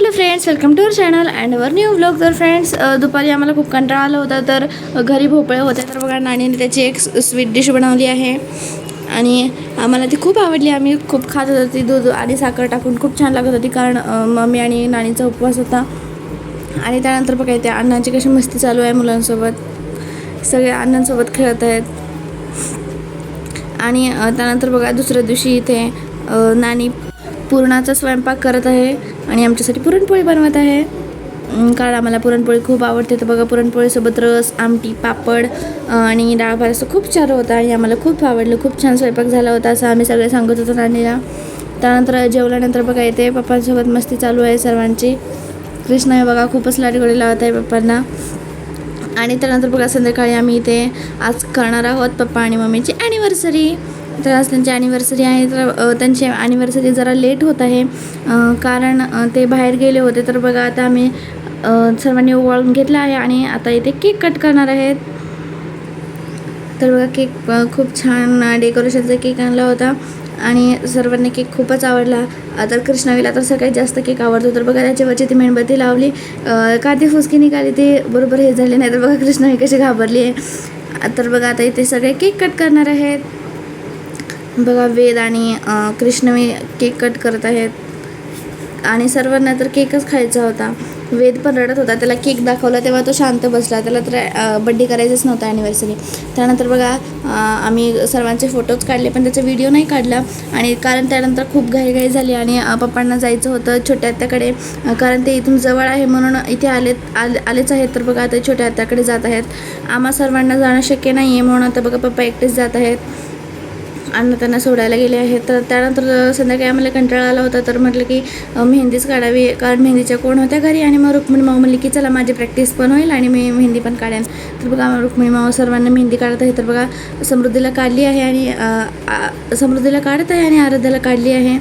Hello friends welcome to our channel and our new blog तर friends दुपारी आम्हाला खूप कंटाळा आला होता तर घरी भोपळे होते. तर बघा नाणीने त्याची एक स्वीट डिश बनवली आहे. आणि आम्हाला ती खूप आवडली. आम्ही खूप खात होतो ती दूध आणि साखर टाकून खूप छान लागत होती कारण मम्मी आणि नाणीचा उपवास होता. आणि त्यानंतर बघा इथे अण्णांची कशी मस्ती चालू आहे मुलांसोबत. सगळे अण्णांसोबत खेळत आहेत. आणि त्यानंतर बघा दुसऱ्या दिवशी इथे नाणी पूर्णाचा पुरणाचा स्वयंपाक करत आहे. आणि आमच्यासाठी पुरणपोळी बनवत आहे. कारण आम्हाला पुरणपोळी खूप आवडते. तर बघा पुरणपोळीसोबत रस आमटी पापड आणि डाळ भात असं खूप छान होता. आणि आम्हाला खूप आवडलं. खूप छान स्वयंपाक झाला होता असं आम्ही सगळे सांगत होतो राणीला त्यानंतर जेवल्यानंतर बघा इथे पप्पांसोबत मस्ती चालू आहे सर्वांची. कृष्णा हे बघा खूपच लाडगोडी लावत आहे पप्पांना. आणि त्यानंतर बघा संध्याकाळी आम्ही इथे आज करणार आहोत पप्पा आणि मम्मीची ॲनिव्हर्सरी तर आज त्यांची ॲनिव्हर्सरी आहे. तर त्यांची ॲनिव्हर्सरी जरा लेट होत आहे. कारण ते बाहेर गेले होते. तर बघा आता आम्ही सर्वांनी ओवाळून घेतला आहे आणि आता इथे केक कट करणार आहेत. तर बघा केक खूप छान डेकोरेशनचा केक आणला होता. आणि सर्वांनी केक खूपच आवडला. तर कृष्णावीला तर सगळ्यात जास्त केक आवडतो. तर बघा त्याच्यावरची ती मेणबत्ती लावली. का ती फुसकी निघाली ती बरोबर हे झाले. नाही तर बघा कृष्णावी कशी घाबरली आहे. तर बघा आता इथे सगळे केक कट करणार आहेत. बघा वेद आणि अ, कृष्णवी केक कट करत आहेत. आणि सर्वांना तर केकच खायचा होता. वेद पण रडत होता. त्याला केक दाखवला तेव्हा तो शांत बसला. त्याला तर बड्डे करायचंच नव्हतं ॲनिव्हर्सरी त्यानंतर बघा आम्ही सर्वांचे फोटोज काढले पण त्याचा व्हिडिओ नाही काढला. आणि कारण त्यानंतर खूप घाईघाई झाली आणि पप्पांना जायचं होतं छोट्या आत्याकडे. कारण ते इथून जवळ आहे म्हणून इथे आलेत आले आलेच आहेत. तर बघा आता छोट्या आत्याकडे जात आहेत. आम्हा सर्वांना जाणं शक्य नाही आहे म्हणून आता बघा पप्पा एकटेच जात आहेत. अण्णा त्यांना सोडायला गेले आहेत. तर त्यानंतर संध्याकाळी आम्हाला कंटाळा आला होता. तर म्हटलं की मेहंदीच काढावी कारण मेहंदीच्या कोण होत्या घरी? आणि मग रुक्मिणी माऊ म्हणली की चला माझी प्रॅक्टिस पण होईल आणि मी मेहंदी पण काढेन. तर बघा रुक्मिणी माऊ सर्वांना मेहंदी काढत आहे. तर बघा समृद्धीला काढली आहे आणि समृद्धीला काढत आहे आणि आराध्याला काढली आहे.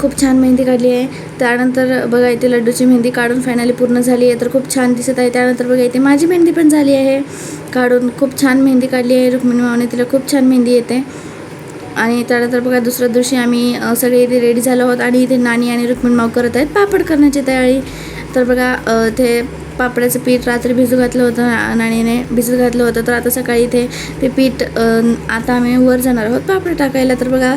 खूप छान मेहंदी काढली आहे. त्यानंतर बघा इथे लड्डूची मेहंदी काढून फायनली पूर्ण झाली आहे. तर खूप छान दिसत आहे. त्यानंतर बघा इथे माझी मेहंदी पण झाली आहे. काढून खूप छान मेहंदी काढली आहे. रुक्मिणी माऊने तिला खूप छान मेहंदी येते. आणि त्यानंतर बघा दुसऱ्या दिवशी आम्ही सगळे इथे रेडी झालो आहोत. आणि इथे नानी आणि रुक्मिणी माऊ करत आहेत. पापड करण्याची तयारी. तर बघा ते पापडाचं पीठ रात्री भिजू घातलं होतं ना- भिजत घातलं होतं. तर आता सकाळी इथे ते पीठ आता आम्ही वर जाणार आहोत पापड टाकायला. तर बघा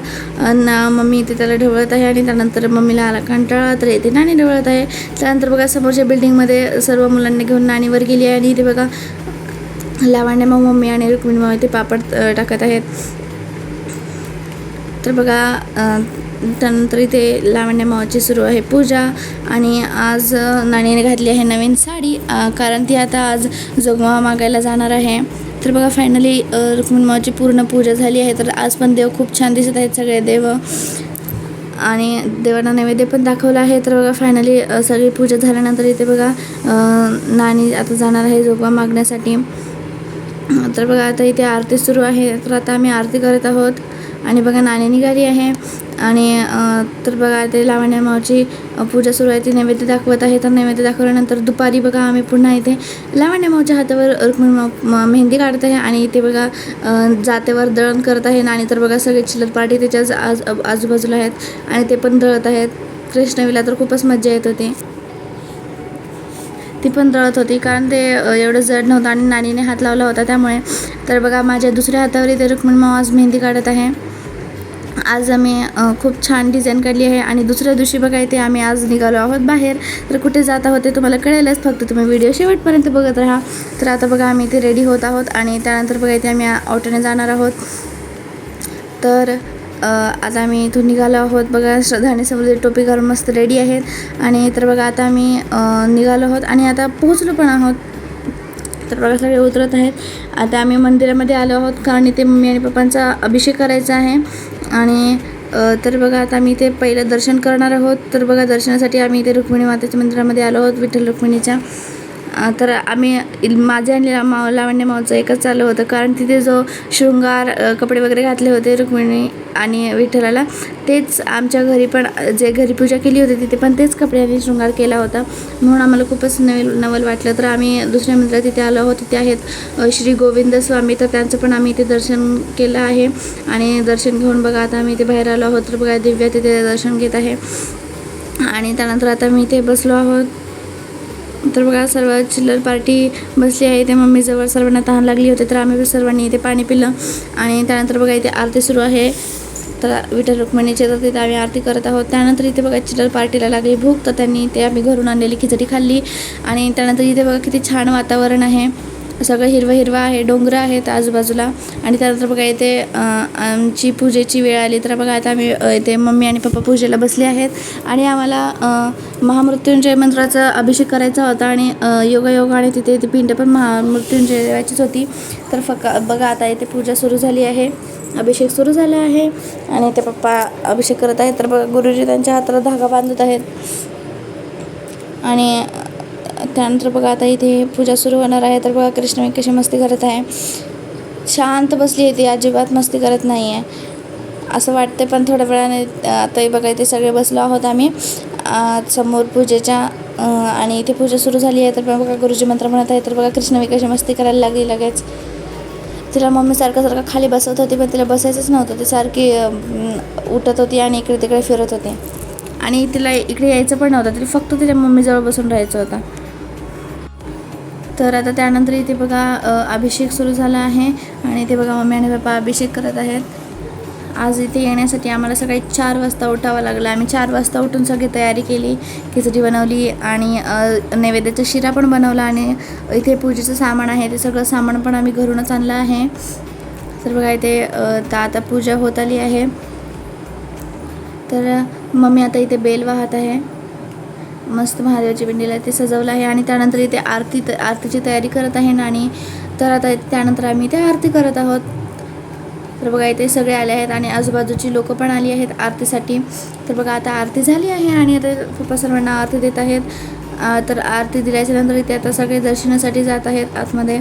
ना मम्मी इथे त्याला ढवळत आहे आणि त्यानंतर मम्मीला आला कंटाळा तर येते नाणी ढवळत आहे. त्यानंतर बघा समोरच्या बिल्डिंगमध्ये सर्व मुलांनी घेऊन नाणीवर गेली आहे आणि इथे बघा लावण्य मग मम्मी आणि रुक्मिणी मग इथे पापड टाकत आहेत. तर बघा त्यानंतर इथे लावण्य मावाची सुरू आहे पूजा आणि आज नाणीने घातली आहे नवीन साडी कारण ती आता आज जोगमावा मागायला जाणार आहे. तर बघा फायनली रुक्मिणी मावाची पूर्ण पूजा झाली आहे. तर आज पण देव खूप छान दिसत आहेत सगळे देव. आणि देवांना नैवेद्य पण दाखवलं आहे. तर बघा फायनली सगळी पूजा झाल्यानंतर इथे बघा नाणी आता जाणार आहे जोगवा मागण्यासाठी. तर बघा आता इथे आरती सुरू आहे. तर आता आम्ही आरती करत आहोत. आणि बघा नाणी घरी आहे. आणि तर बघा ते लावण्या मावची पूजा सुरू आहे. ती नैवेद्य दाखवत आहे. तर नैवेद्य दाखवल्यानंतर दुपारी बघा आम्ही पुन्हा इथे लावण्या मावच्या हातावर रुक्मिणी माव मेहंदी काढत आहे. आणि इथे बघा जातेवर दळण करत आहे. आणि तर बघा सगळे चिल्लर पार्टी त्याच्याच आज आजूबाजूला आहेत. आणि ते पण दळत आहेत. कृष्णवीला तर खूपच मज्जा येत होती. ती पण दळत होती. कारण ते एवढं जड नव्हतं आणि नानीने हात लावला होता त्यामुळे. तर बघा माझ्या दुसऱ्या हातावर इथे रुक्मिणी माव आज मेहंदी काढत आहे. आज आम्ही खूप छान डिझाईन काढली आहे आणि दुसऱ्या दिवशी बघा इथे आम्ही आज निघालो आहोत बाहेर. तर कुठे जात आहोत ते तुम्हाला कळेलच फक्त तुम्ही व्हिडिओ शेवटपर्यंत बघत राहा. तर आता बघा आम्ही इथे रेडी होत आहोत आणि त्यानंतर बघा इथे आम्ही ऑटोने जाणार आहोत. तर आता आम्ही इथून निघालो आहोत. बघा श्रद्धाने समोर टोपी घालून मस्त रेडी आहेत. आणि तर बघा आता आम्ही निघालो आहोत आणि आता पोहोचलो पण आहोत. तर बघा सगळे उतरत आहेत. आता आम्ही मंदिरामध्ये आलो आहोत कारण इथे मम्मी आणि पप्पांचा अभिषेक करायचा आहे. आणि तर बघा आता आम्ही इथे पहिलं दर्शन करणार आहोत. तर बघा दर्शनासाठी आम्ही इथे रुक्मिणी मातेच्या मंदिरामध्ये आलो आहोत विठ्ठल रुक्मिणीच्या. तर आम्ही माझ्या माझे आणि मा लावण्य मावचं एकच चालू होतं. कारण तिथे जो शृंगार कपडे वगैरे घातले होते रुक्मिणी आणि विठ्ठलाला तेच आमच्या घरी पण जे घरी पूजा केली होती तिथे पण तेच कपडे आणि शृंगार केला होता. म्हणून आम्हाला खूपच नवल नवल वाटलं. तर आम्ही दुसऱ्या मंदिरात तिथे आलो आहोत. तिथे आहेत श्री गोविंद स्वामी. तर त्यांचं पण आम्ही इथे दर्शन केलं आहे. आणि दर्शन घेऊन बघा आता आम्ही इथे बाहेर आलो आहोत. तर बघा दिव्या तिथे दर्शन घेत आहे. आणि त्यानंतर आता मी इथे बसलो आहोत. तर बघा सर्व चिल्लर पार्टी बसली आहे. ते मम्मीजवळ सर्वांना तहान लागली होती तर आम्ही सर्वांनी इथे पाणी पिलं. आणि त्यानंतर बघा इथे आरती सुरू आहे. तर विठ्ठल रुक्मिणीचे तर तिथे आम्ही आरती करत आहोत. त्यानंतर इथे बघा चिल्लर पार्टीला लागली भूक तर त्यांनी इथे आम्ही घरून आणलेली खिचडी खाल्ली. आणि त्यानंतर इथे बघा किती छान वातावरण आहे. सगळं हिरवं हिरवं आहे डोंगरं आहेत आजूबाजूला. आणि त्यानंतर बघा इथे आमची पूजेची वेळ आली. तर बघा आता आम्ही इथे मम्मी आणि पप्पा पूजेला बसले आहेत. आणि आम्हाला महामृत्युंजय मंत्राचा अभिषेक करायचा होता. आणि योगायोग योगायोगाने तिथे ती पिंड पण महामृत्युंजयाचीच होती. तर फका बघा आता इथे पूजा सुरू झाली आहे. अभिषेक सुरू झाला आहे. आणि ते पप्पा अभिषेक करत आहेत. तर बघा गुरुजी त्यांच्या हाताला धागा बांधत आहेत. आणि त्यानंतर बघा आता इथे पूजा सुरू होणार आहे. तर बघा कृष्ण कशी मस्ती करत आहे. शांत बसली आहे ती अजिबात मस्ती करत नाही आहे असं वाटते पण थोड्या वेळाने आता बघा इथे सगळे बसलो आहोत आम्ही. समोर पूजेच्या आणि इथे पूजा सुरू झाली आहे. तर बघा गुरुजी मंत्र म्हणत आहे तर बघा कृष्ण कशी मस्ती करायला लागली लगेच. तिला मम्मी सारखं सारखं खाली बसवत होती पण तिला बसायचंच नव्हतं. ती सारखी उठत होती आणि इकडे तिकडे फिरत होती. आणि तिला इकडे यायचं पण नव्हतं. तिला फक्त तिच्या मम्मीजवळ बसून राहायचं होतं. तर आता त्यानंतर इथे बघा अभिषेक सुरू झाला आहे आणि इथे बघा मम्मी आणि पप्पा अभिषेक करत आहेत. आज इथे येण्यासाठी आम्हाला सकाळी चार वाजता उठावं लागलं. आम्ही चार वाजता उठून सगळी तयारी केली खिचडी बनवली आणि नैवेद्याचा शिरा पण बनवला आणि इथे पूजेचं सामान आहे ते सगळं सामान पण आम्ही घरूनच आणलं आहे. तर बघा इथे तर आता पूजा होत आली आहे. तर मम्मी आता इथे बेल वाहत आहे. मस्त महादेवाची पिंडीला ते सजवलं आहे आणि त्यानंतर इथे आरती आरतीची तयारी करत आहे नाणी. तर आता त्यानंतर आम्ही इथे आरती करत आहोत. तर बघा इथे सगळे आले आहेत आणि आजूबाजूची लोकं पण आली आहेत आरतीसाठी. तर बघा आता आरती झाली आहे आणि आता पप्पा सर्वांना आरती देत आहेत. तर आरती दिल्याच्या नंतर इथे आता सगळे दर्शनासाठी जात आहेत आतमध्ये.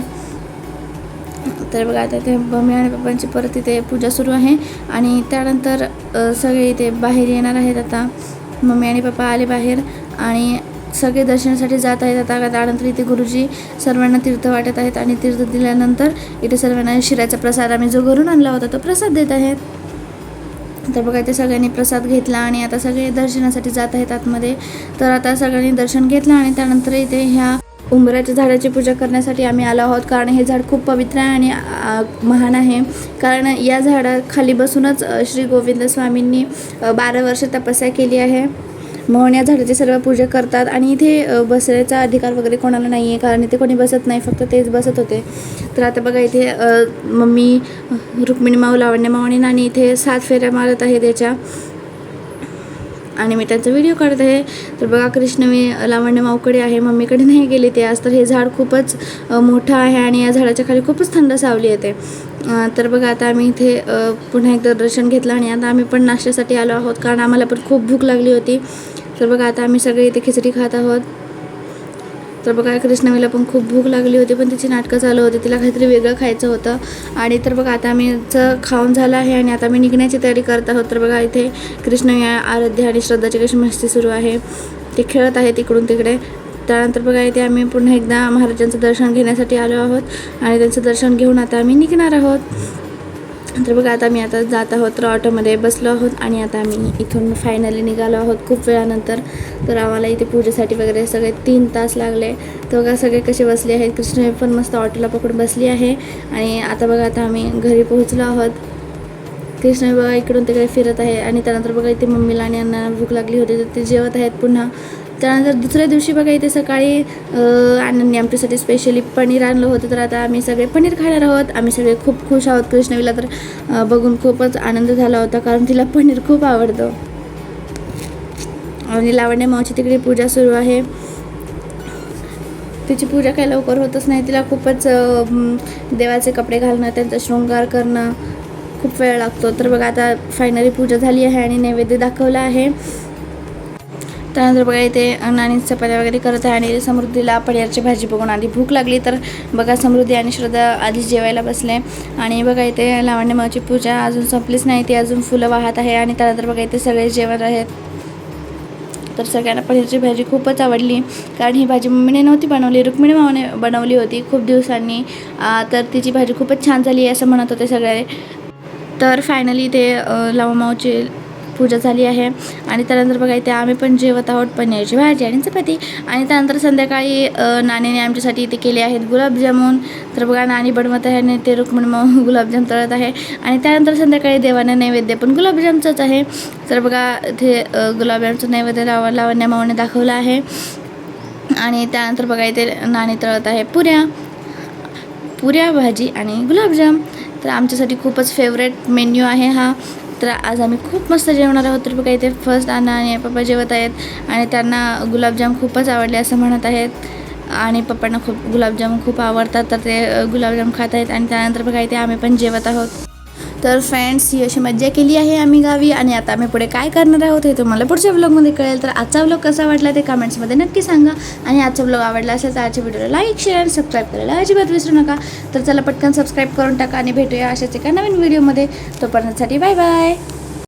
तर बघा आता इथे मम्मी आणि पप्पांची परत इथे पूजा सुरू आहे आणि त्यानंतर सगळे इथे बाहेर येणार आहेत आता. मम्मी आणि पप्पा आले बाहेर. आणि सगळे दर्शनासाठी जात आहेत. आता त्यानंतर इथे गुरुजी सर्वांना तीर्थ वाटत आहेत आणि तीर्थ दिल्यानंतर इथे सर्वांना शिराचा प्रसाद आम्ही जो घरून आणला होता तो प्रसाद देत आहेत. तर बघा इथे सगळ्यांनी प्रसाद घेतला आणि आता सगळे दर्शनासाठी जात आहेत आतमध्ये. तर आता सगळ्यांनी दर्शन घेतलं आणि त्यानंतर इथे ह्या उंबराच्या झाडाची पूजा करण्यासाठी आम्ही आलो आहोत. कारण हे झाड खूप पवित्र आहे आणि महान आहे. कारण या झाडाखाली बसूनच श्री गोविंद स्वामींनी बारा वर्ष तपस्या केली आहे. म्हणून या झाडाची सर्व पूजा करतात आणि इथे बसण्याचा अधिकार वगैरे कोणाला नाही आहे कारण इथे कोणी बसत नाही फक्त तेच बसत होते. तर आता बघा इथे मम्मी रुक्मिणी माऊ लावण्या माऊ आणि इथे सात फेऱ्या मारत आहे त्याच्या आणि मी त्यांचा व्हिडिओ काढत आहे. तर बघा कृष्ण मी लावण्य माऊकडे आहे मम्मीकडे नाही गेले ते आज. तर हे झाड खूपच मोठं आहे आणि या झाडाच्या खाली खूपच थंड सावली येते. तर बघा आता आम्ही इथे पुन्हा एकदा दर्शन घेतलं आणि आता आम्ही पण नाश्त्यासाठी आलो आहोत कारण आम्हाला पण खूप भूक लागली होती. तर बघा आता आम्ही सगळे इथे खिचडी खात आहोत. तर बघा कृष्णवीला पण खूप भूक लागली होती पण तिची नाटकं चालू होती तिला काहीतरी वेगळं खायचं होतं. आणि तर बघा आता आम्हीचं खाऊन झालं आहे आणि आता मी निघण्याची तयारी करत आहोत. तर बघा इथे कृष्णवी आराध्य आणि श्रद्धाची कशी मस्ती सुरू आहे. ते खेळत आहेत इकडून तिकडे. त्यानंतर बघा इथे आम्ही पुन्हा एकदा महाराजांचं दर्शन घेण्यासाठी आलो आहोत आणि त्यांचं दर्शन घेऊन आता आम्ही निघणार आहोत. तर बघा आता मी आता जात आहोत तर ऑटोमध्ये बसलो आहोत आणि आता आम्ही इथून फायनली निघालो आहोत खूप वेळानंतर. तर आम्हाला इथे पूजेसाठी वगैरे सगळे तीन तास लागले. तर बघा सगळे कसे बसले आहेत. कृष्ण पण मस्त ऑटोला पकडून बसली आहे. आणि आता बघा आता आम्ही घरी पोहोचलो आहोत. कृष्ण बघा इकडून तिकडे फिरत आहे. आणि त्यानंतर बघा इथे मम्मीला आणि अण्णांना भूक लागली होती. तर ते जेवत आहेत पुन्हा. त्यानंतर दुसऱ्या दिवशी बघा इथे सकाळी आनंदी आमच्यासाठी स्पेशली पनीर आणलं होतं. तर आता आम्ही सगळे पनीर खाणार आहोत. आम्ही सगळे खूप खुश आहोत कृष्णवीला. तर बघून खूपच आनंद झाला होता कारण तिला पनीर खूप आवडतं. आणि लावण्या मावची तिकडे पूजा सुरू आहे. तिची पूजा काही लवकर होतच नाही. तिला खूपच देवाचे कपडे घालणं त्यांचा शृंगार करणं खूप वेळ लागतो. तर बघा आता फायनली पूजा झाली आहे आणि नैवेद्य दाखवला आहे. त्यानंतर बघा इथे नाणी चपात्या वगैरे करत आहे आणि समृद्धीला पडियारची भाजी बघून आधी भूक लागली तर बघा समृद्धी आणि श्रद्धा आधी जेवायला बसले. आणि बघा इथे लावण्यमाची पूजा अजून संपलीच नाही ती अजून फुलं वाहत आहे आणि त्यानंतर बघा इथे सगळे जेवण आहेत. तर सगळ्यांना पनीरची भाजी खूपच आवडली कारण ही भाजी मम्मीने नव्हती बनवली रुक्मिणी मावने बनवली होती खूप दिवसांनी. तर तिची भाजी खूपच छान झाली असं म्हणत होते सगळे. तर फायनली ते लावा पूजा झाली आहे. आणि त्यानंतर बघा इथे आम्ही पण जेवत आहोत पनीरची भाजी आणि चपाती. आणि त्यानंतर संध्याकाळी नानीने आमच्यासाठी इथे केले आहेत गुलाबजामून. तर बघा नानी बनवत आहे आणि ते रुक्मिणी मग गुलाबजाम तळत आहे. आणि त्यानंतर संध्याकाळी देवाने नैवेद्य पण गुलाबजामचंच आहे. तर बघा इथे गुलाबजामचं नैवेद्य लावा लावण्या मावाने दाखवलं आहे. आणि त्यानंतर बघा इथे नाणी तळत आहे पुऱ्या. पुऱ्या भाजी आणि गुलाबजाम. तर आमच्यासाठी खूपच फेवरेट मेन्यू आहे हा. तर आज आम्ही खूप मस्त जेवणार आहोत. तर बघा इथे फर्स्ट अण्णा आणि पप्पा जेवत आहेत. आणि त्यांना गुलाबजाम खूपच आवडले असं म्हणत आहेत. आणि पप्पांना खूप गुलाबजाम खूप आवडतात. तर ते गुलाबजाम खात आहेत. आणि त्यानंतर बघा इथे आम्ही पण जेवत आहोत. तर फ्रेंड्स ही अशी मज्जा केली आहे आम्ही गावी आणि आता आम्ही पुढे काय करणार आहोत हे तुम्हाला पुढच्या ब्लॉगमध्ये कळेल. तर आजचा ब्लॉग कसा वाटला ते कमेंट्समध्ये नक्की सांगा. आणि आजचा ब्लॉग आवडला असेल तर आजच्या व्हिडिओला लाईक शेअर आणि सबस्क्राईब करायला अजिबात विसरू नका. तर चला पटकन सबस्क्राईब करून टाका आणि भेटूया अशाच एका नवीन व्हिडिओमध्ये तोपर्यंतसाठी बाय बाय